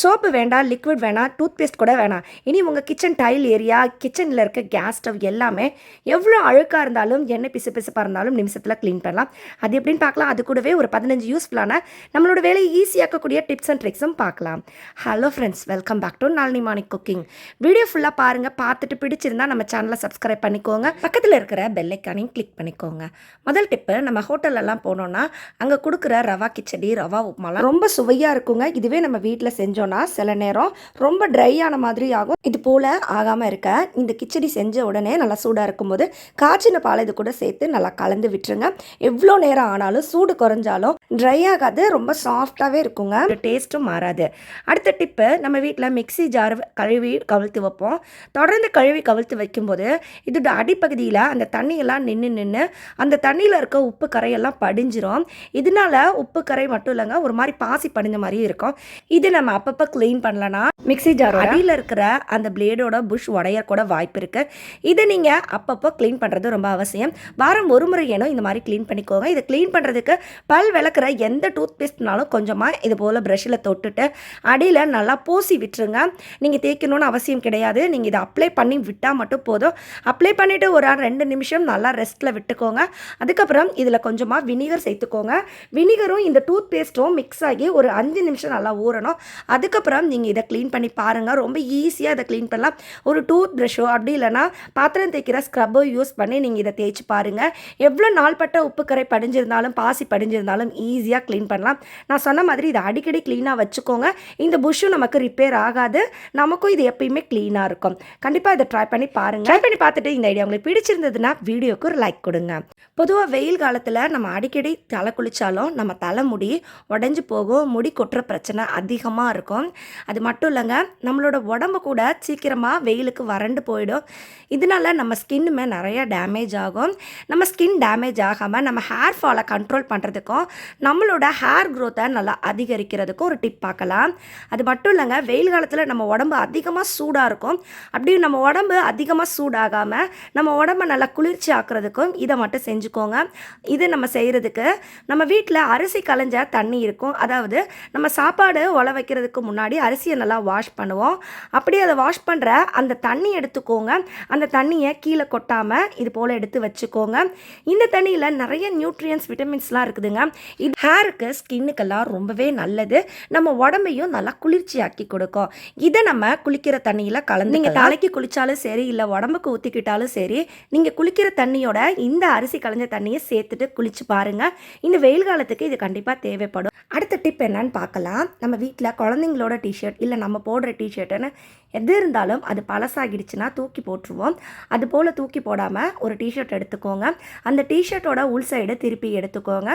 Soap வேண்டாம் liquid வேணாம் tooth paste கூட வேணாம் இனி உங்கள் கிச்சன் டைல் ஏரியா கிச்சனில் இருக்க கேஸ் ஸ்டவ் எல்லாமே எவ்வளோ அழுக்காக இருந்தாலும் எண்ணெய் பிசு பிசுப்பாக இருந்தாலும் நிமிஷத்தில் க்ளீன் பண்ணலாம். அது எப்படின்னு பார்க்கலாம். அது கூடவே ஒரு பதினஞ்சு யூஸ்ஃபுல்லான நம்மளோட வேலையை ஈஸியாக்கக்கூடிய டிப்ஸ் அண்ட் ட்ரிக்ஸும் பார்க்கலாம். Hello friends welcome back to Nalini morning cooking video ஃபுல்லாக பாருங்கள் பார்த்துட்டு பிடிச்சிருந்தா நம்ம சேனலை சப்ஸ்கிரைப் பண்ணிக்கோங்க. பக்கத்தில் இருக்கிற பெல்லைக்கானையும் கிளிக் பண்ணிக்கோங்க. முதல் டிப்பு நம்ம ஹோட்டல்லலாம் போனோம்னா அங்கே கொடுக்குற ரவா கிச்சடி ரவா உப்புமாலாம் ரொம்ப சுவையாக இருக்குங்க. இதுவே நம்ம வீட்டில் செஞ்சோம் செஞ்சோன்னா சில நேரம் ரொம்ப ட்ரை ஆன மாதிரி ஆகும். இது போல் ஆகாமல் இருக்க இந்த கிச்சடி செஞ்ச உடனே நல்லா சூடாக இருக்கும்போது காய்ச்சின பால் இது கூட சேர்த்து நல்லா கலந்து விட்டுருங்க. எவ்வளோ நேரம் ஆனாலும் சூடு குறைஞ்சாலும் ட்ரை ஆகாது ரொம்ப சாஃப்டாகவே இருக்குங்க. டேஸ்ட்டும் மாறாது. அடுத்த டிப்பு நம்ம வீட்டில் மிக்ஸி ஜார் கழுவி கவிழ்த்து வைப்போம். தொடர்ந்து கழுவி கவிழ்த்து வைக்கும்போது இதோட அடிப்பகுதியில் அந்த தண்ணியெல்லாம் நின்று நின்று அந்த தண்ணியில் இருக்க உப்பு கரையெல்லாம் படிஞ்சிரும். இதனால உப்பு கரை மட்டும் இல்லைங்க ஒரு மாதிரி பாசி படிஞ்ச மாதிரியும் இருக்கும். இது நம்ம அப்பப்போ க்ளீன் பண்ணலன்னா மிக்ஸி ஜார் அடியில் இருக்கிற அந்த பிளேடோட புஷ் உடைய கூட வாய்ப்பு இருக்குது இதை நீங்கள் அப்பப்போ க்ளீன் பண்ணுறது ரொம்ப அவசியம். வாரம் ஒரு முறை ஏனோ இந்த மாதிரி க்ளீன் பண்ணிக்கோங்க. இதை க்ளீன் பண்ணுறதுக்கு பல் விளக்குற எந்த டூத் பேஸ்ட்னாலும் கொஞ்சமாக இது போல் ப்ரஷ்ஷில் தொட்டுட்டு அடியில் நல்லா பூசி விட்டுருங்க. நீங்கள் தேய்க்கணும்னு அவசியம் கிடையாது. நீங்கள் இதை அப்ளை பண்ணி விட்டால் மட்டும் போதும். அப்ளை பண்ணிவிட்டு ஒரு ரெண்டு நிமிஷம் நல்லா ரெஸ்ட்டில் விட்டுக்கோங்க. அதுக்கப்புறம் இதில் கொஞ்சமாக வினிகர் சேர்த்துக்கோங்க. வினிகரும் இந்த டூத் பேஸ்ட்டும் மிக்ஸ் ஆகி ஒரு அஞ்சு நிமிஷம் நல்லா ஊறணும். அதுக்கப்புறம் நீங்கள் இதை க்ளீன் பண்ணி பாருங்கள் ரொம்ப ஈஸியாக இதை க்ளீன் பண்ணலாம். ஒரு டூத் ப்ரஷோ அப்படி இல்லைன்னா பாத்திரம் தேய்க்கிற ஸ்க்ரப்போ யூஸ் பண்ணி நீங்கள் இதை தேய்ச்சி பாருங்கள் எவ்வளோ நாள்பட்ட உப்பு படிஞ்சிருந்தாலும் பாசி படிஞ்சிருந்தாலும் ஈஸியாக க்ளீன் பண்ணலாம். நான் சொன்ன மாதிரி இதை அடிக்கடி க்ளீனாக வச்சுக்கோங்க. இந்த புஷ்ஷும் நமக்கு ரிப்பேர் ஆகாது. நமக்கும் இது எப்பயுமே க்ளீனாக இருக்கும். கண்டிப்பாக இதை ட்ரை பண்ணி பாருங்கள் ட்ரை பண்ணி பார்த்துட்டு இந்த ஐடியா உங்களுக்கு பிடிச்சிருந்ததுன்னா வீடியோக்கு ஒரு லைக் கொடுங்க. பொதுவாக வெயில் காலத்தில் நம்ம அடிக்கடி தலை குளித்தாலும் நம்ம தலைமுடி உடஞ்சி போகும். முடி கொட்டுற பிரச்சனை அதிகமாக இருக்கும். அது மட்டும் இல்லைங்க நம்மளோட உடம்பு கூட சீக்கிரமாக வெயிலுக்கு வறண்டு போயிடும். இதனால நம்ம ஸ்கின்னுமே நிறைய டேமேஜ் ஆகும். நம்ம ஸ்கின் டேமேஜ் ஆகாமல் நம்ம ஹேர் ஃபாலை கண்ட்ரோல் பண்ணுறதுக்கும் நம்மளோட ஹேர் க்ரோத்தை நல்லா அதிகரிக்கிறதுக்கும் ஒரு டிப் பார்க்கலாம். அது மட்டும் இல்லைங்க வெயில் காலத்தில் நம்ம உடம்பு அதிகமாக சூடாக இருக்கும். அப்படி நம்ம உடம்பு அதிகமாக சூடாகாமல் நம்ம உடம்ப நல்லா குளிர்ச்சி ஆக்குறதுக்கும் இதை மட்டும் செஞ்சுக்கோங்க. இது நம்ம செய்கிறதுக்கு நம்ம வீட்டில் அரிசி களைஞ்ச தண்ணி இருக்கும். அதாவது நம்ம சாப்பாடு உல வைக்கிறதுக்கு முன்னாடி அரிசியை நல்லா வாஷ் பண்ணுவோம். அப்படியே அதை வாஷ் பண்ணுற அந்த தண்ணி எடுத்துக்கோங்க. அந்த தண்ணியை கீழே கொட்டாமல் இது போல் எடுத்து வச்சுக்கோங்க. இந்த தண்ணியில் நிறைய நியூட்ரியன்ஸ் விட்டமின்ஸ்லாம் இருக்குதுங்க. இது ஹேருக்கு ஸ்கின்னுக்கெல்லாம் ரொம்பவே நல்லது. நம்ம உடம்பையும் நல்லா குளிர்ச்சியாக்கி கொடுக்கும். இதை நம்ம குளிக்கிற தண்ணியில் கலந்து நீங்கள் தலைக்கு குளித்தாலும் சரி இல்லை உடம்புக்கு ஊற்றிக்கிட்டாலும் சரி நீங்கள் குளிக்கிற தண்ணியோட இந்த அரிசி கலைஞ்ச தண்ணியை சேர்த்துட்டு குளிச்சு பாருங்க. இந்த வெயில் காலத்துக்கு இது கண்டிப்பாக தேவைப்படும். அடுத்த டிப் என்னன்னு பார்க்கலாம். நம்ம வீட்டில் பசங்களோட டிஷர்ட் இல்லை நம்ம போடுற டிஷர்ட்டுன்னு எது இருந்தாலும் அது பழசாகிடுச்சுன்னா தூக்கி போட்டுருவோம். அது போல் தூக்கி போடாமல் ஒரு டிஷர்ட் எடுத்துக்கோங்க. அந்த டிஷர்ட்டோட உள் சைடு திருப்பி எடுத்துக்கோங்க.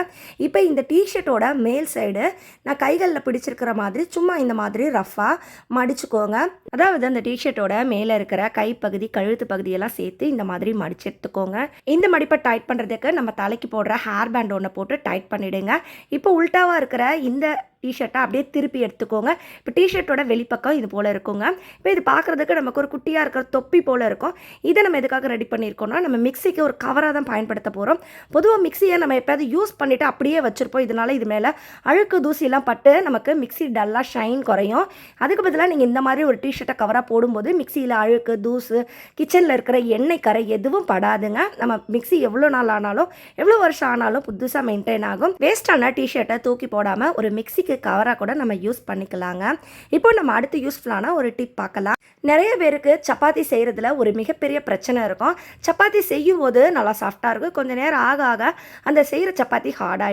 இப்போ இந்த டிஷர்ட்டோட மேல் சைடு நான் கைகளில் பிடிச்சிருக்கிற மாதிரி சும்மா இந்த மாதிரி ரஃப்பாக மடிச்சுக்கோங்க. அதாவது அந்த டிஷர்ட்டோட மேலே இருக்கிற கைப்பகுதி கழுத்து பகுதியெல்லாம் சேர்த்து இந்த மாதிரி மடிச்சு எடுத்துக்கோங்க. இந்த மடிப்பை டைட் பண்ணுறதுக்கு நம்ம தலைக்கு போடுற ஹேர் பேண்ட் ஒன்று போட்டு டைட் பண்ணிவிடுங்க இப்போ உல்ட்டாவாக இருக்கிற இந்த டிஷர்ட்டை அப்படியே திருப்பி எடுத்துக்கோங்க. இப்போ டிஷர்ட்டோட வெளிப்பக்கம் இது போல் இருக்குங்க. இப்போ இது பார்க்குறதுக்கு நமக்கு ஒரு குட்டியாக இருக்கிற தொப்பி போல் இருக்கும். இதை நம்ம எதுக்காக ரெடி பண்ணியிருக்கோம்னா நம்ம மிக்சிக்கு ஒரு கவராக தான் பயன்படுத்த போகிறோம் பொதுவாக மிக்சியை நம்ம எப்போயாவது யூஸ் பண்ணிவிட்டு அப்படியே வச்சுருப்போம். இதனால் இது மேலே அழுக்கு தூசிலாம் பட்டு நமக்கு மிக்சி டல்லாக ஷைன் குறையும். அதுக்கு பதிலாக நீங்கள் இந்த மாதிரி ஒரு டிஷர்ட்டை கவராக போடும்போது மிக்சியில் அழுக்கு தூசு கிச்சனில் இருக்கிற எண்ணெய் கரை எதுவும் படாதுங்க. நம்ம மிக்சி எவ்வளோ நாள் ஆனாலும் எவ்வளோ வருஷம் ஆனாலும் புதுசாக மெயின்டைன் ஆகும். வேஸ்டான டிஷர்ட்டை தூக்கி போடாமல் ஒரு மிக்சிக்கு கவராக கூட நம்ம யூஸ் பண்ணிக்கலாங்க. இப்போ நம்ம அடுத்து யூஸ்ஃபுல்லான ஒரு டிப் பார்க்கலாம். நிறைய பேருக்கு சப்பாத்தி செய்கிறதுல ஒரு மிகப்பெரிய பிரச்சனை இருக்கும். சப்பாத்தி செய்யும் போது நல்லா சாஃப்டாக இருக்கும். கொஞ்சம் நேரம் ஆக ஆக அந்த செய்கிற சப்பாத்தி ஹார்ட்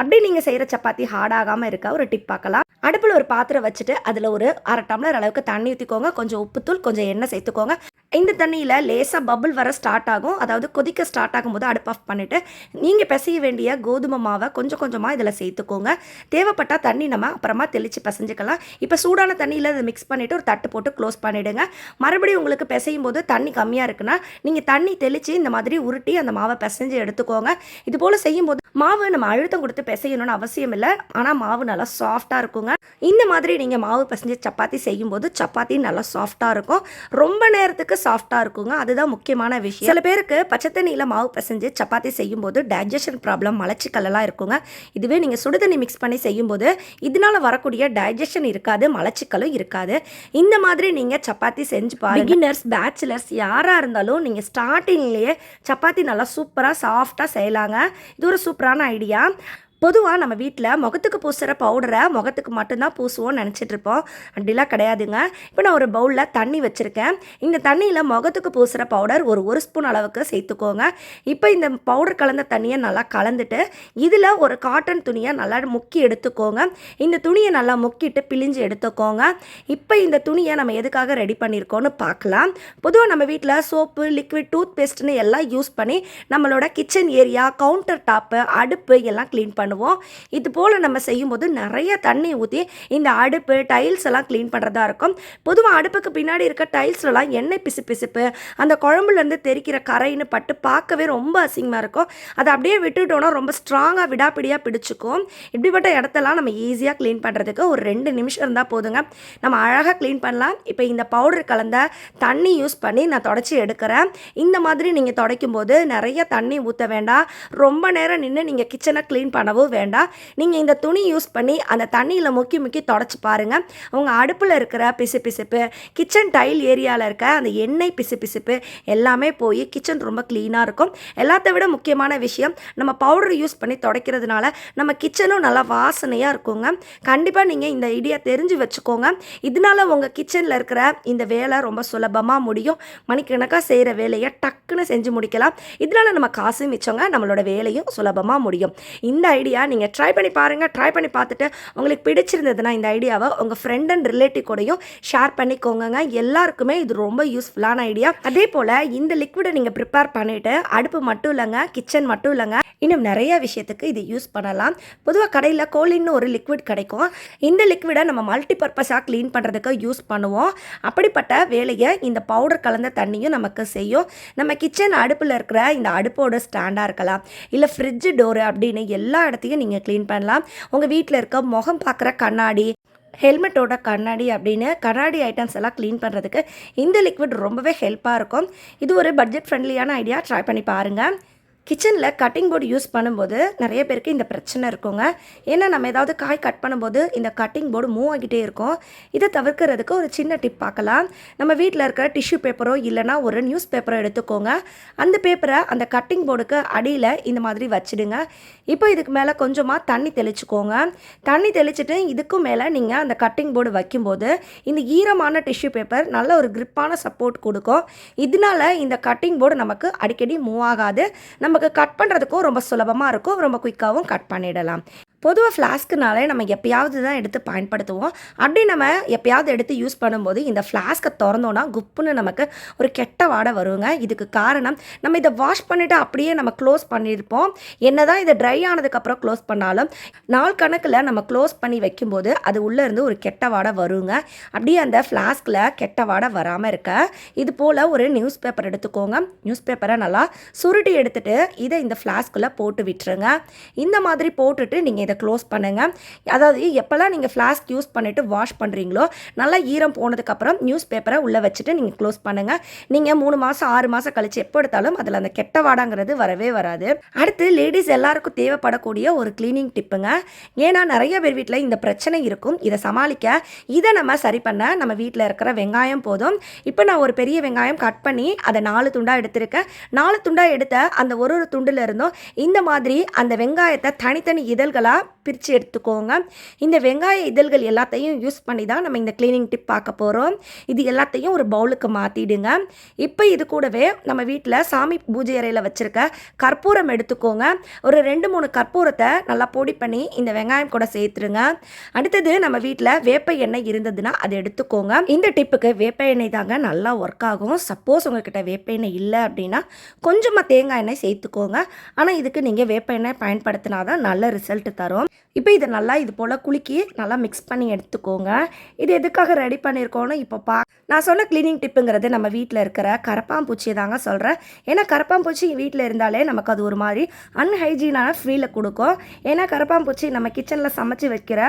அப்படி நீங்கள் செய்கிற சப்பாத்தி ஹார்ட் ஆகாமல் இருக்க ஒரு டிப் பார்க்கலாம். அடுப்பில் ஒரு பாத்திரம் வச்சுட்டு அதில் ஒரு அரை டம்ளர் அளவுக்கு தண்ணி ஊற்றிக்கோங்க கொஞ்சம் உப்புத்தூள் கொஞ்சம் எண்ணெய் சேர்த்துக்கோங்க. இந்த தண்ணியில் லேசாக பபுள் வர ஸ்டார்ட் ஆகும். அதாவது கொதிக்க ஸ்டார்ட் ஆகும்போது அடுப்பு ஆஃப் பண்ணிவிட்டு நீங்கள் பிசைய வேண்டிய கோதுமை மாவை கொஞ்சம் கொஞ்சமாக இதில் சேர்த்துக்கோங்க. தேவைப்பட்டால் தண்ணி நம்ம அப்புறமா தெளித்து பிசைஞ்சிக்கலாம். இப்போ சூடான தண்ணியில் அதை மிக்ஸ் பண்ணிவிட்டு ஒரு தட்டு போட்டு க்ளோஸ் பண்ணிவிடுங்க மறுபடியும் உங்களுக்கு பிசையும் போது தண்ணி கம்மியாக இருக்குன்னா நீங்கள் தண்ணி தெளித்து இந்த மாதிரி உருட்டி அந்த மாவை பிசைஞ்சு எடுத்துக்கோங்க. இது போல் செய்யும்போது மாவு நம்ம அழுத்தம் கொடுத்து பிசையணும்னு அவசியம் இல்லை. ஆனால் மாவு நல்லா சாஃப்டாக இருக்குங்க. இந்த மாதிரி நீங்கள் மாவு பிசைஞ்சு சப்பாத்தி செய்யும்போது சப்பாத்தி நல்லா சாஃப்டாக இருக்கும். ரொம்ப நேரத்துக்கு சாஃப்டாக இருக்குங்க. அதுதான் முக்கியமான விஷயம். சில பேருக்கு பச்சை தண்ணியில் மாவு பிசைஞ்சு சப்பாத்தி செய்யும்போது டைஜஷன் ப்ராப்ளம் மலச்சிக்கல்லாம் இருக்குங்க. இதுவே நீங்கள் சுடுதண்ணி மிக்ஸ் பண்ணி செய்யும்போது இதனால வரக்கூடிய டைஜஷன் இருக்காது மலச்சிக்கலும் இருக்காது. இந்த மாதிரி நீங்கள் சப்பாத்தி செஞ்சு பாருங்க. பிகினர்ஸ் பேச்சுலர்ஸ் யாராக இருந்தாலும் நீங்கள் ஸ்டார்டிங்லேயே சப்பாத்தி நல்லா சூப்பராக சாஃப்டாக செய்யலாங்க. இது ஒரு சூப்பரான ஐடியா பொதுவாக நம்ம வீட்டில் முகத்துக்கு பூசுகிற பவுடரை முகத்துக்கு மட்டும்தான் பூசுவோம்னு நினச்சிட்ருப்போம் அப்படிலாம் கிடையாதுங்க. இப்போ நான் ஒரு பவுலில் தண்ணி வச்சுருக்கேன். இந்த தண்ணியில் முகத்துக்கு பூசுகிற பவுடர் ஒரு ஒரு ஸ்பூன் அளவுக்கு சேர்த்துக்கோங்க. இப்போ இந்த பவுடர் கலந்த தண்ணியை நல்லா கலந்துட்டு இதில் ஒரு காட்டன் துணியை நல்லா முக்கி எடுத்துக்கோங்க. இந்த துணியை நல்லா முக்கிட்டு பிழிஞ்சு எடுத்துக்கோங்க. இப்போ இந்த துணியை நம்ம எதுக்காக ரெடி பண்ணியிருக்கோன்னு பார்க்கலாம். பொதுவாக நம்ம வீட்டில் சோப்பு லிக்விட் டூத் பேஸ்ட்னு எல்லாம் யூஸ் பண்ணி நம்மளோட கிச்சன் ஏரியா கவுண்டர் டாப்பு அடுப்பு எல்லாம் க்ளீன் பண்ணுவோம். இது போல் நம்ம செய்யும்போது நிறைய தண்ணி ஊற்றி இந்த அடுப்பு டைல்ஸ் எல்லாம் க்ளீன் பண்ணுறதா இருக்கும். பொதுவாக அடுப்புக்கு பின்னாடி இருக்க டைல்ஸ்லலாம் எண்ணெய் பிசு பிசுப்பு அந்த குழம்புலேருந்து தெரிக்கிற கரைன்னு பட்டு பார்க்கவே ரொம்ப அசிங்கமாக இருக்கும். அதை அப்படியே விட்டுட்டோன்னா ரொம்ப ஸ்ட்ராங்காக விடாப்பிடியாக பிடிச்சிக்கும். இப்படிப்பட்ட இடத்தெல்லாம் நம்ம ஈஸியாக க்ளீன் பண்ணுறதுக்கு ஒரு ரெண்டு நிமிஷம் இருந்தால் போதுங்க. நம்ம அழகாக க்ளீன் பண்ணலாம். இப்போ இந்த பவுடர் கலந்த தண்ணி யூஸ் பண்ணி நான் தொடச்சி எடுக்கிறேன். இந்த மாதிரி நீங்கள் துடைக்கும் போது நிறைய தண்ணி ஊற்ற வேண்டாம். ரொம்ப நேரம் நின்று நீங்கள் கிச்சனை க்ளீன் பண்ணவும் வேண்டாம். நீங்கள் இந்த துணி யூஸ் பண்ணி அந்த தண்ணியில் முக்கி முக்கி தொடச்சி பாருங்கள் உங்கள் அடுப்பில் இருக்கிற பிசு பிசுப்பு கிச்சன் டைல் ஏரியாவில் இருக்க அந்த எண்ணெய் பிசு பிசுப்பு எல்லாமே போய் கிச்சன் ரொம்ப க்ளீனாக இருக்கும். எல்லாத்த விட முக்கியமான விஷயம் நம்ம பவுடர் யூஸ் பண்ணி துடைக்கிறதுனால நம்ம கிச்சனும் நல்லா வாசனையாக இருக்குங்க. கண்டிப்பாக நீங்கள் இந்த ஐடியா தெரிஞ்சு வச்சுக்கோங்க. இதனால உங்கள் கிச்சனில் இருக்கிற இந்த வேலை ரொம்ப சுலபமாக முடியும். மணிக்கணக்காக செய்கிற வேலையை டக்குன்னு செஞ்சு முடிக்கலாம். இதனால நம்ம காசு மிச்சங்க நம்மளோட வேலையும் சுலபமாக முடியும். இந்த ஐடியா நீங்கள் ட்ரை பண்ணி பாருங்கள் ட்ரை பண்ணி பார்த்துட்டு உங்களுக்கு பிடிச்சிருந்ததுன்னா இந்த ஐடியாவை உங்கள் ஃப்ரெண்ட் அண்ட் ரிலேட்டிவ் கூடயும் ஷேர் பண்ணிக்கோங்க எல்லாருக்குமே இது ரொம்ப யூஸ்ஃபுல்லான ஐடியா. அதே போல் இந்த லிக்விடை நீங்கள் ப்ரிப்பேர் பண்ணிவிட்டு அடுப்பு மட்டும் இல்லைங்க கிச்சன் மட்டும் இல்லைங்க இன்னும் நிறைய விஷயத்துக்கு இது யூஸ் பண்ணலாம். பொதுவாக கடையில் கோலின்னு ஒரு லிக்விட் கிடைக்கும். இந்த லிக்விடை நம்ம மல்டி பர்பஸாக க்ளீன் பண்ணுறதுக்கு யூஸ் பண்ணுவோம். அப்படிப்பட்ட வேலையை இந்த பவுடர் கலந்த தண்ணியும் நமக்கு செய்யும். நம்ம கிச்சன் அடுப்பில் இருக்கிற இந்த அடுப்போட ஸ்டாண்டாக இருக்கலாம். இல்லை ஃப்ரிட்ஜு டோரு அப்படின்னு எல்லா எல்லாத்தையும் நீங்கள் க்ளீன் பண்ணலாம். உங்கள் வீட்டில் இருக்க முகம் பார்க்குற கண்ணாடி ஹெல்மெட்டோட கண்ணாடி அப்படின்னு கண்ணாடி ஐட்டம்ஸ் எல்லாம் க்ளீன் பண்ணுறதுக்கு இந்த லிக்விட் ரொம்பவே ஹெல்ப்பாக இருக்கும். இது ஒரு பட்ஜெட் ஃப்ரெண்ட்லியான ஐடியா ட்ரை பண்ணி பாருங்கள் கிச்சனில் கட்டிங் போர்டு யூஸ் பண்ணும்போது நிறைய பேருக்கு இந்த பிரச்சனை இருக்குங்க. ஏன்னா நம்ம ஏதாவது காய் கட் பண்ணும்போது இந்த கட்டிங் போர்டு மூவ் ஆகிட்டே இருக்கும். இதை தவிர்க்கிறதுக்கு ஒரு சின்ன டிப் பார்க்கலாம். நம்ம வீட்டில் இருக்கிற டிஷ்யூ பேப்பரோ இல்லைனா ஒரு நியூஸ் பேப்பரோ எடுத்துக்கோங்க. அந்த பேப்பரை அந்த கட்டிங் போர்டுக்கு அடியில் இந்த மாதிரி வச்சிடுங்க. இப்போ இதுக்கு மேலே கொஞ்சமாக தண்ணி தெளிச்சுக்கோங்க. தண்ணி தெளிச்சுட்டு இதுக்கும் மேலே நீங்கள் அந்த கட்டிங் போர்டு வைக்கும்போது இந்த ஈரமான டிஷ்யூ பேப்பர் நல்ல ஒரு கிரிப்பான சப்போர்ட் கொடுக்கும். இதனால இந்த கட்டிங் போர்டு நமக்கு அடிக்கடி மூவ் ஆகாது. நமக்கு கட் பண்ணுறதுக்கும் ரொம்ப சுலபமாக இருக்கும். ரொம்ப குயிக்காகவும் கட் பண்ணிடலாம். பொதுவாக ஃப்ளாஸ்க்குனாலே நம்ம எப்பயாவது தான் எடுத்து பயன்படுத்துவோம். அப்படி நம்ம எப்பயாவது எடுத்து யூஸ் பண்ணும்போது இந்த ஃப்ளாஸ்க்கை திறந்தோன்னா குப்புன்னு நமக்கு ஒரு கெட்ட வாடை வருங்க. இதுக்கு காரணம் நம்ம இதை வாஷ் பண்ணிவிட்டு அப்படியே நம்ம க்ளோஸ் பண்ணியிருப்போம் என்ன தான் இதை ட்ரை ஆனதுக்கப்புறம் க்ளோஸ் பண்ணாலும் நாள் கணக்கில் நம்ம க்ளோஸ் பண்ணி வைக்கும்போது அது உள்ளே இருந்து ஒரு கெட்ட வாடை வருங்க. அப்படியே அந்த ஃப்ளாஸ்கில் கெட்ட வாடை வராமல் இருக்க. இது போல் ஒரு நியூஸ் பேப்பர் எடுத்துக்கோங்க. நியூஸ் பேப்பரை நல்லா சுருட்டி எடுத்துகிட்டு இதை இந்த ஃப்ளாஸ்க்குள்ளே போட்டு விட்டுருங்க. இந்த மாதிரி போட்டுட்டு நீங்கள் இதை க்ளோஸ் பண்ணுங்கள் அதாவது எப்போல்லாம் நீங்கள் ஃப்ளாஸ்க் யூஸ் பண்ணிவிட்டு வாஷ் பண்ணுறீங்களோ நல்லா ஈரம் போனதுக்கப்புறம் நியூஸ் பேப்பரை உள்ளே வச்சுட்டு நீங்கள் க்ளோஸ் பண்ணுங்கள் நீங்கள் மூணு மாதம் ஆறு மாதம் கழிச்சு எப்போ எடுத்தாலும் அதில் அந்த கெட்ட வாடாங்கிறது வரவே வராது. அடுத்து லேடிஸ் எல்லாருக்கும் தேவைப்படக்கூடிய ஒரு க்ளீனிங் டிப்புங்க ஏன்னா நிறைய பேர் வீட்டில் இந்த பிரச்சனை இருக்கும். இதை சமாளிக்க இதை நம்ம சரி பண்ண நம்ம வீட்டில் இருக்கிற வெங்காயம் போதும். இப்போ நான் ஒரு பெரிய வெங்காயம் கட் பண்ணி அதை நாலு துண்டாக எடுத்திருக்கேன். நாலு துண்டாக எடுத்த அந்த ஒரு ஒரு துண்டில் இருந்தும் இந்த மாதிரி அந்த வெங்காயத்தை தனித்தனி இதழ்களாக பிரித்து எடுத்துக்கோங்க. இந்த வெங்காய இதழ்கள் எல்லாத்தையும் யூஸ் பண்ணி தான் நம்ம இந்த க்ளீனிங் டிப் பார்க்க போகிறோம் இது எல்லாத்தையும் ஒரு பவுலுக்கு மாற்றிடுங்க இப்போ இது கூடவே நம்ம வீட்டில் சாமி பூஜை அறையில் வச்சுருக்க கற்பூரம் எடுத்துக்கோங்க. ஒரு ரெண்டு மூணு கற்பூரத்தை நல்லா பொடி பண்ணி இந்த வெங்காயம் கூட சேர்த்துருங்க. அடுத்தது நம்ம வீட்டில் வேப்ப எண்ணெய் இருந்ததுன்னா அதை எடுத்துக்கோங்க. இந்த டிப்புக்கு வேப்ப எண்ணெய் தாங்க நல்லா ஒர்க் ஆகும். சப்போஸ் உங்ககிட்ட வேப்ப எண்ணெய் இல்லை அப்படின்னா கொஞ்சமாக தேங்காய் எண்ணெய் சேர்த்துக்கோங்க. ஆனால் இதுக்கு நீங்கள் வேப்ப எண்ணெய் பயன்படுத்தினா தான் நல்ல ரிசல்ட் தரும். வரும். இப்போ இதை நல்லா இது போல் குலுக்கி நல்லா மிக்ஸ் பண்ணி எடுத்துக்கோங்க. இது எதுக்காக ரெடி பண்ணியிருக்கோன்னு இப்போ பா நான் சொன்ன க்ளீனிங் டிப்புங்கிறது நம்ம வீட்டில் இருக்கிற கரப்பாம்பூச்சி தாங்க சொல்கிறேன் ஏன்னா கரப்பாம்பூச்சி வீட்டில் இருந்தாலே நமக்கு அது ஒரு மாதிரி அன்ஹைஜீனான ஃபீலை கொடுக்கும். ஏன்னா கரப்பாம்பூச்சி நம்ம கிச்சனில் சமைச்சு வைக்கிற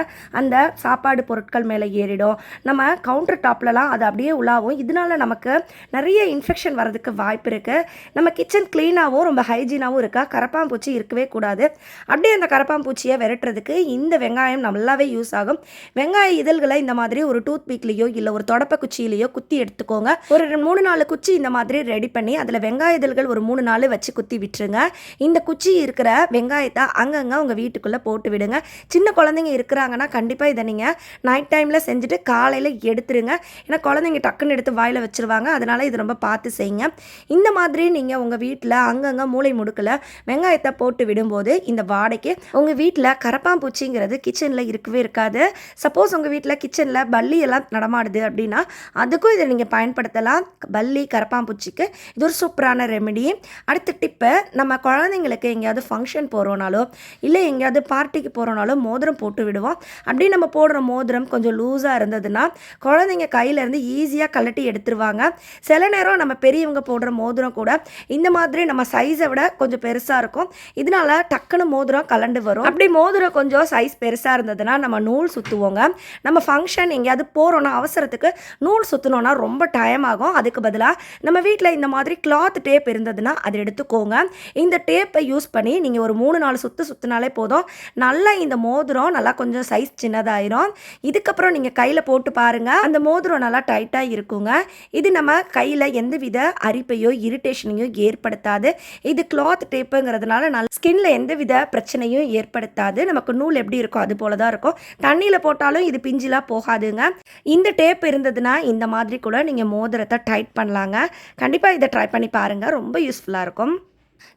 அந்த சாப்பாடு பொருட்கள் மேலே ஏறிடும். நம்ம கவுண்டர் டாப்லலாம் அது அப்படியே உலாவும் இதனால நமக்கு நிறைய இன்ஃபெக்ஷன் வரதுக்கு வாய்ப்பு இருக்குது நம்ம கிச்சன் க்ளீனாகவும் ரொம்ப ஹைஜீனாகவும் இருக்கா? கரப்பாம்பூச்சி இருக்கவே கூடாது. அப்படியே அந்த கரப்பாம்பூச்சியை விரட்டுறதுக்கு இந்த வெங்காயம் நல்லாவே யூஸ் ஆகும். வெங்காய இதழ்களை இந்த மாதிரி ஒரு டூத் பீக்லேயோ இல்லை ஒரு தொடப்ப குச்சியிலையோ குத்தி எடுத்துக்கோங்க. ஒரு ரெண்டு- மூணு நாலு குச்சி இந்த மாதிரி ரெடி பண்ணி அதில் வெங்காய இதழ்கள் ஒரு மூணு நாள் வச்சு குத்தி விட்டுருங்க. இந்த குச்சி இருக்கிற வெங்காயத்தை அங்கங்கே உங்கள் வீட்டுக்குள்ளே போட்டு விடுங்க. சின்ன குழந்தைங்க இருக்கிறாங்கன்னா கண்டிப்பாக இதை நீங்கள் நைட் டைமில் செஞ்சுட்டு காலையில் எடுத்துருங்க. ஏன்னா குழந்தைங்க டக்குன்னு எடுத்து வாயில் வச்சிருவாங்க. அதனால் இது ரொம்ப பார்த்து செய்யுங்க. இந்த மாதிரி நீங்கள் உங்கள் வீட்டில் அங்கங்கே மூளை முடுக்கில் வெங்காயத்தை போட்டு விடும்போது இந்த வாடைக்கு உங்கள் வீட்டில் கரப்பாம்பூச்சிங்கிறது கிச்சனில் இருக்கவே இருக்காது. சப்போஸ் உங்கள் வீட்டில் கிச்சனில் பல்லி எல்லாம் நடமாடுது அப்படின்னா அதுக்கும் இதை நீங்கள் பயன்படுத்தலாம். பல்லி கரப்பாம்பூச்சிக்கு இது ஒரு சூப்பரான ரெமெடி அடுத்த டிப்பு நம்ம குழந்தைங்களுக்கு எங்கேயாவது ஃபங்க்ஷன் போகிறோனாலோ இல்லை எங்கேயாவது பார்ட்டிக்கு போகிறோனாலோ மோதிரம் போட்டு விடுவோம். அப்படி நம்ம போடுற மோதிரம் கொஞ்சம் லூஸாக இருந்ததுன்னா குழந்தைங்க கையிலேருந்து ஈஸியாக கழட்டி எடுத்துருவாங்க. சில நேரம் நம்ம பெரியவங்க போடுற மோதிரம் கூட இந்த மாதிரி நம்ம சைஸை விட கொஞ்சம் பெருசாக இருக்கும். இதனால டக்குன்னு மோதிரம் கலண்டு வரும். அப்படி மோதிரம் மோதிரம் கொஞ்சம் சைஸ் பெருசாக இருந்ததுன்னா நம்ம நூல் சுற்றுவோங்க நம்ம ஃபங்க்ஷன் எங்கேயாவது போகிறோன்னா அவசரத்துக்கு நூல் சுற்றணுன்னா ரொம்ப டைம் ஆகும். அதுக்கு பதிலாக நம்ம வீட்டில் இந்த மாதிரி கிளாத் டேப் இருந்ததுன்னா அதை எடுத்துக்கோங்க. இந்த டேப்பை யூஸ் பண்ணி நீங்கள் ஒரு மூணு நாலு சுற்று சுற்றினாலே போதும். நல்லா இந்த மோதிரம் நல்லா கொஞ்சம் சைஸ் சின்னதாயிரும். இதுக்கப்புறம் நீங்கள் கையில் போட்டு பாருங்கள் அந்த மோதிரம் நல்லா டைட்டாக இருக்குங்க. இது நம்ம கையில் எந்த வித அரிப்பையோ இரிட்டேஷனையோ ஏற்படுத்தாது. இது கிளாத் டேப்புங்கிறதுனால நல்ல ஸ்கின்ல எந்தவித பிரச்சனையும் ஏற்படுத்தாது. நமக்கு நூல் எப்படி இருக்கோ அது போல தான் இருக்கும். தண்ணியில் போட்டாலும் இது பிஞ்சிலாம் போகாதுங்க. இந்த டேப் இருந்ததுன்னா இந்த மாதிரி கூட நீங்கள் மோதிரத்தை டைட் பண்ணலாங்க. கண்டிப்பாக இதை ட்ரை பண்ணி பாருங்கள் ரொம்ப யூஸ்ஃபுல்லாக இருக்கும்.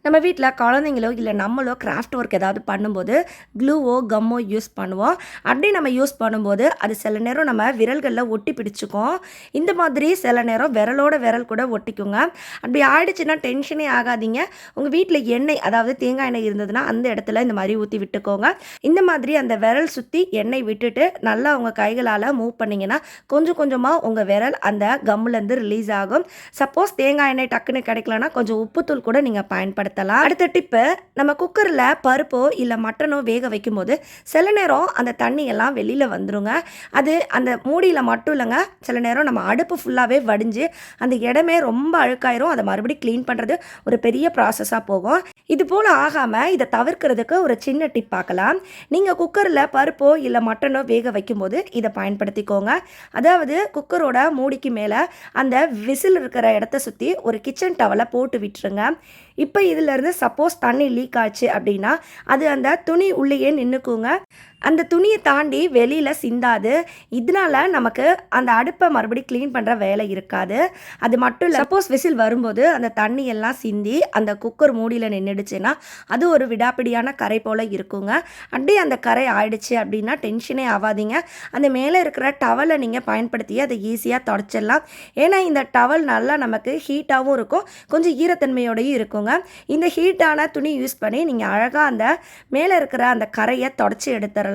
நம்ம வீட்டில் குழந்தைங்களோ இல்லை நம்மளோ கிராஃப்ட் ஒர்க் ஏதாவது பண்ணும்போது க்ளூவோ கம்மோ யூஸ் பண்ணுவோம். அப்படி நம்ம யூஸ் பண்ணும்போது அது சில நேரம் நம்ம விரல்களில் ஒட்டி பிடிச்சிக்கும். இந்த மாதிரி சில நேரம் விரலோட விரல் கூட ஒட்டிக்குங்க. அப்படி ஆயிடுச்சுன்னா டென்ஷனே ஆகாதீங்க. உங்கள் வீட்டில் எண்ணெய் அதாவது தேங்காய் எண்ணெய் இருந்ததுன்னா அந்த இடத்துல இந்த மாதிரி ஊற்றி விட்டுக்கோங்க. இந்த மாதிரி அந்த விரல் சுற்றி எண்ணெய் விட்டுட்டு நல்லா உங்கள் கைகளால் மூவ் பண்ணிங்கன்னா கொஞ்சம் கொஞ்சமாக உங்கள் விரல் அந்த கம்முலேருந்து ரிலீஸ் ஆகும். சப்போஸ் தேங்காய் எண்ணெய் டக்குன்னு கிடைக்கலன்னா கொஞ்சம் உப்புத்தூள் கூட நீங்கள் பயன்படுத்தலாம். அடுத்த டிப்பு நம்ம குக்கரில் பருப்போ இல்லை மட்டனோ வேக வைக்கும்போது சில நேரம் அந்த தண்ணி எல்லாம் வெளியில் வந்துருங்க. அது அந்த மூடியில் மட்டும் இல்லைங்க. சில நேரம் நம்ம அடுப்பு ஃபுல்லாகவே வடிஞ்சு அந்த இடமே ரொம்ப அழுக்காயிரும். அதை மறுபடியும் க்ளீன் பண்ணுறது ஒரு பெரிய ப்ராசஸாக போகும். இது போல் ஆகாமல் இதை தவிர்க்கிறதுக்கு ஒரு சின்ன டிப் பார்க்கலாம். நீங்கள் குக்கரில் பருப்போ இல்லை மட்டனோ வேக வைக்கும்போது இதை பயன்படுத்திக்கோங்க. அதாவது குக்கரோட மூடிக்கு மேலே அந்த விசில் இருக்கிற இடத்த சுற்றி ஒரு கிச்சன் டவலை போட்டு விட்டுருங்க. இப்போ இதிலேருந்து சப்போஸ் தண்ணி லீக் ஆச்சு அப்படின்னா அது அந்த துணி உள்ளேயே நின்றுக்குங்க அந்த துணியை தாண்டி வெளியில் சிந்தாது. இதனால நமக்கு அந்த அடுப்பை மறுபடியும் க்ளீன் பண்ணுற வேலை இருக்காது. அது மட்டும் இல்லை சப்போஸ் விசில் வரும்போது அந்த தண்ணி எல்லாம் சிந்தி அந்த குக்கர் மூடியில் நின்றுடுச்சுன்னா அது ஒரு விடாப்பிடியான கரை போல் இருக்குங்க. அப்படியே அந்த கரை ஆயிடுச்சு அப்படின்னா டென்ஷனே ஆகாதீங்க. அந்த மேலே இருக்கிற டவலை நீங்கள் பயன்படுத்தி அதை ஈஸியாக தொடச்சிடலாம். ஏன்னா இந்த டவல் நல்லா நமக்கு ஹீட்டாகவும் இருக்கும். கொஞ்சம் ஈரத்தன்மையோடையும் இருக்குங்க. இந்த ஹீட்டான துணி யூஸ் பண்ணி நீங்கள் அழகாக அந்த மேலே இருக்கிற அந்த கரையை தொடச்சி எடுத்துடலாம்.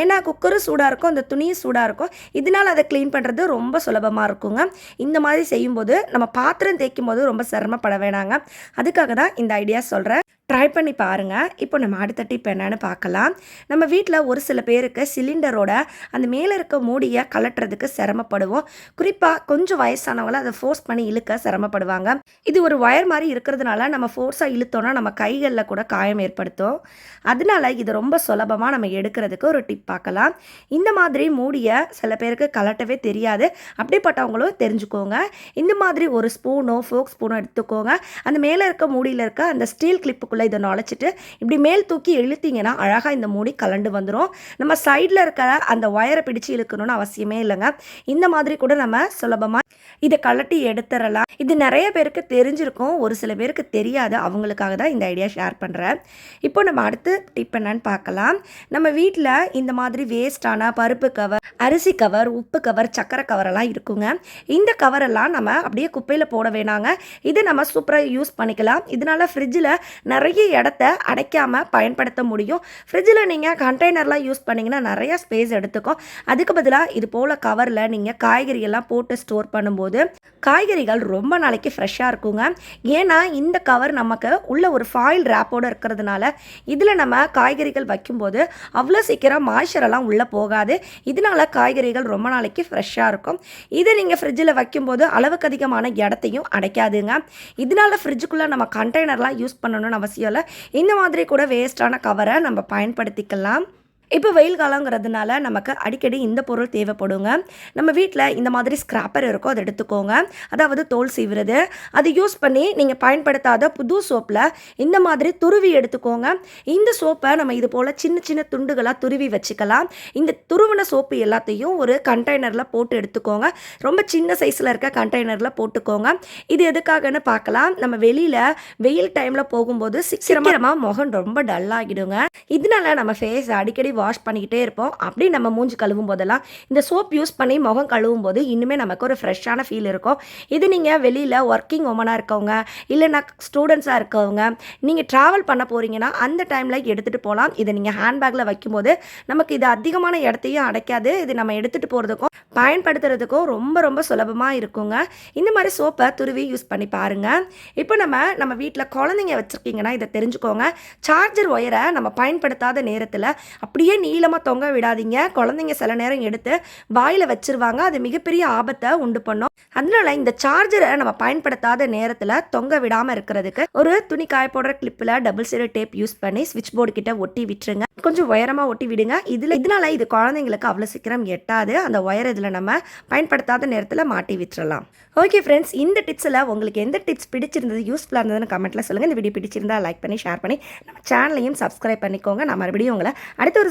ஏன்னா குக்கரும் சூடாக இருக்கும் அந்த துணியும் சூடாக இருக்கும் இதனால் அதை க்ளீன் பண்ணுறது ரொம்ப சுலபமாக இருக்குங்க. இந்த மாதிரி செய்யும்போது நம்ம பாத்திரம் தேய்க்கும் போது ரொம்ப சிரமப்பட வேணாங்க. அதுக்காக தான் இந்த ஐடியா சொல்கிறேன் ட்ரை பண்ணி பாருங்கள் இப்போ நம்ம அடுத்த டிப் என்னென்னு பார்க்கலாம். நம்ம வீட்டில் ஒரு சில பேருக்கு சிலிண்டரோட அந்த மேலே இருக்க மூடியை கலட்டுறதுக்கு சிரமப்படுவோம். குறிப்பாக கொஞ்சம் வயசானவங்கள அதை ஃபோர்ஸ் பண்ணி இழுக்க சிரமப்படுவாங்க. இது ஒரு ஒயர் மாதிரி இருக்கிறதுனால நம்ம ஃபோர்ஸாக இழுத்தோன்னா நம்ம கைகளில் கூட காயம் ஏற்படுத்தும். அதனால இது ரொம்ப சுலபமாக நம்ம எடுக்கிறதுக்கு ஒரு டிப் பார்க்கலாம். இந்த மாதிரி மூடியை சில பேருக்கு கலட்டவே தெரியாது. அப்படிப்பட்டவங்களும் தெரிஞ்சுக்கோங்க. இந்த மாதிரி ஒரு ஸ்பூனோ ஃபோக் ஸ்பூனோ எடுத்துக்கோங்க. அந்த மேலே இருக்க மூடியில் இருக்க அந்த ஸ்டீல் கிளிப்புக்குள்ளே இதை நுழைச்சிட்டு இப்படி மேல் தூக்கி இழுத்தீங்கன்னா அழகாக இந்த மூடி கலண்டு வந்துடும் நம்ம சைடில் இருக்கிற அந்த ஒயரை பிடிச்சு இழுக்கணும்னு அவசியமே இல்லைங்க. இந்த மாதிரி கூட நம்ம சுலபமாக இதை கலட்டி எடுத்துடலாம். இது நிறைய பேருக்கு தெரிஞ்சிருக்கும். ஒரு சில பேருக்கு தெரியாது. அவங்களுக்காக தான் இந்த ஐடியா ஷேர் பண்ணுறேன் இப்போ நம்ம அடுத்து டிப் என்னன்னு பார்க்கலாம். நம்ம வீட்டில் இந்த மாதிரி வேஸ்டான பருப்பு கவர் அரிசி கவர் உப்பு கவர் சக்கரை கவரெல்லாம் இருக்குங்க. இந்த கவரெல்லாம் நம்ம அப்படியே குப்பையில் போட வேணாங்க. இது நம்ம சூப்பராக யூஸ் பண்ணிக்கலாம். இதனால ஃப்ரிட்ஜில் நிறைய நிறைய இடத்த அடைக்காமல் பயன்படுத்த முடியும். ஃப்ரிட்ஜில் நீங்கள் கண்டெய்னர்லாம் யூஸ் பண்ணிங்கன்னா நிறைய ஸ்பேஸ் எடுத்துக்கும் அதுக்கு பதிலாக இது போல் கவரில் நீங்கள் காய்கறியெல்லாம் போட்டு ஸ்டோர் பண்ணும்போது காய்கறிகள் ரொம்ப நாளைக்கு ஃப்ரெஷ்ஷாக இருக்குங்க. ஏன்னா இந்த கவர் நமக்கு உள்ள ஒரு ஃபாயில் ரேப்போடு இருக்கிறதுனால இதில் நம்ம காய்கறிகள் வைக்கும்போது அவ்வளோ சீக்கிரம் மாய்ச்சரெல்லாம் உள்ளே போகாது. இதனால காய்கறிகள் ரொம்ப நாளைக்கு ஃப்ரெஷ்ஷாக இருக்கும். இதை நீங்கள் ஃப்ரிட்ஜில் வைக்கும்போது அளவுக்கு அதிகமான இடத்தையும் அடைக்காதுங்க. இதனால ஃப்ரிட்ஜுக்குள்ளே நம்ம கண்டெய்னர்லாம் யூஸ் பண்ணணும்னு அவசியம் இல்லை இந்த மாதிரி கூட வேஸ்ட்டான கவரை நம்ம பயன்படுத்திக்கலாம். இப்போ வெயில் காலங்கிறதுனால நமக்கு அடிக்கடி இந்த பொருள் தேவைப்படுங்க. நம்ம வீட்டில் இந்த மாதிரி ஸ்க்ராப்பர் இருக்கோ அதை எடுத்துக்கோங்க. அதாவது தோல் சீவுறது அது யூஸ் பண்ணி நீங்கள் பயன்படுத்தாத புது சோப்பில் இந்த மாதிரி துருவி எடுத்துக்கோங்க. இந்த சோப்பை நம்ம இது போல் சின்ன சின்ன துண்டுகளாக துருவி வச்சுக்கலாம். இந்த துருவின சோப்பு எல்லாத்தையும் ஒரு கண்டெய்னரில் போட்டு எடுத்துக்கோங்க. ரொம்ப சின்ன சைஸில் இருக்க கண்டெய்னரில் போட்டுக்கோங்க. இது எதுக்காகன்னு பார்க்கலாம். நம்ம வெளியில் வெயில் டைமில் போகும்போது சீக்கிரமாக முகம் ரொம்ப டல்லாகிடுங்க இதனால நம்ம ஃபேஸ் அடிக்கடி வாஷ் பண்ணிக்கிட்டே இருப்போம். அப்படி நம்ம மூஞ்சி கழுவும் போதெல்லாம் இந்த சோப் யூஸ் பண்ணி முகம் கழுவும் போது இன்னுமே நமக்கு ஒரு ஃப்ரெஷ்ஷான ஃபீல் இருக்கும். இது நீங்கள் வெளியில் ஒர்க்கிங் உமனாக இருக்கவங்க இல்லைனா ஸ்டூடெண்ட்ஸாக இருக்கவங்க நீங்கள் ட்ராவல் பண்ண போகிறீங்கன்னா அந்த டைமில் எடுத்துகிட்டு போகலாம் இதை நீங்கள் ஹேண்ட்பேக்கில் வைக்கும்போது நமக்கு இது அதிகமான இடத்தையும் அடைக்காது. இது நம்ம எடுத்துகிட்டு போகிறதுக்கும் பயன்படுத்துறதுக்கும் ரொம்ப ரொம்ப சுலபமாக இருக்குங்க. இந்த மாதிரி சோப்பை துருவி யூஸ் பண்ணி பாருங்கள் இப்போ நம்ம நம்ம வீட்டில் குழந்தைங்க வச்சுருக்கீங்கன்னா இதை தெரிஞ்சுக்கோங்க. சார்ஜர் ஒயரை நம்ம பயன்படுத்தாத நேரத்தில் அப்படி அப்படியே நீளமாக தொங்க விடாதீங்க. குழந்தைங்க சில நேரம் எடுத்து வாயில் வச்சிருவாங்க. அது மிகப்பெரிய ஆபத்தை உண்டு பண்ணும். அதனால இந்த சார்ஜரை நம்ம பயன்படுத்தாத நேரத்தில் தொங்க விடாமல் இருக்கிறதுக்கு ஒரு துணி காய போடுற கிளிப்பில் டபுள் சைடு டேப் யூஸ் பண்ணி ஸ்விட்ச் போர்டு கிட்ட ஒட்டி விட்டுருங்க. கொஞ்சம் உயரமாக ஒட்டி விடுங்க. இதில் இதனால இது குழந்தைங்களுக்கு அவ்வளோ சீக்கிரம் எட்டாது. அந்த ஒயர் இதில் நம்ம பயன்படுத்தாத நேரத்தில் மாட்டி விட்டுறலாம். ஓகே ஃப்ரெண்ட்ஸ் இந்த டிப்ஸில் உங்களுக்கு எந்த டிப்ஸ் பிடிச்சிருந்தது யூஸ்ஃபுல்லாக இருந்ததுன்னு கமெண்ட்டில் சொல்லுங்கள் இந்த வீடியோ பிடிச்சிருந்தா லைக் பண்ணி ஷேர் பண்ணி நம்ம சேனலையும் சப்ஸ்கிரைப் பண்ணிக்கோங்க. நான் மறுபடியும் உங்களை அடுத்த ஒரு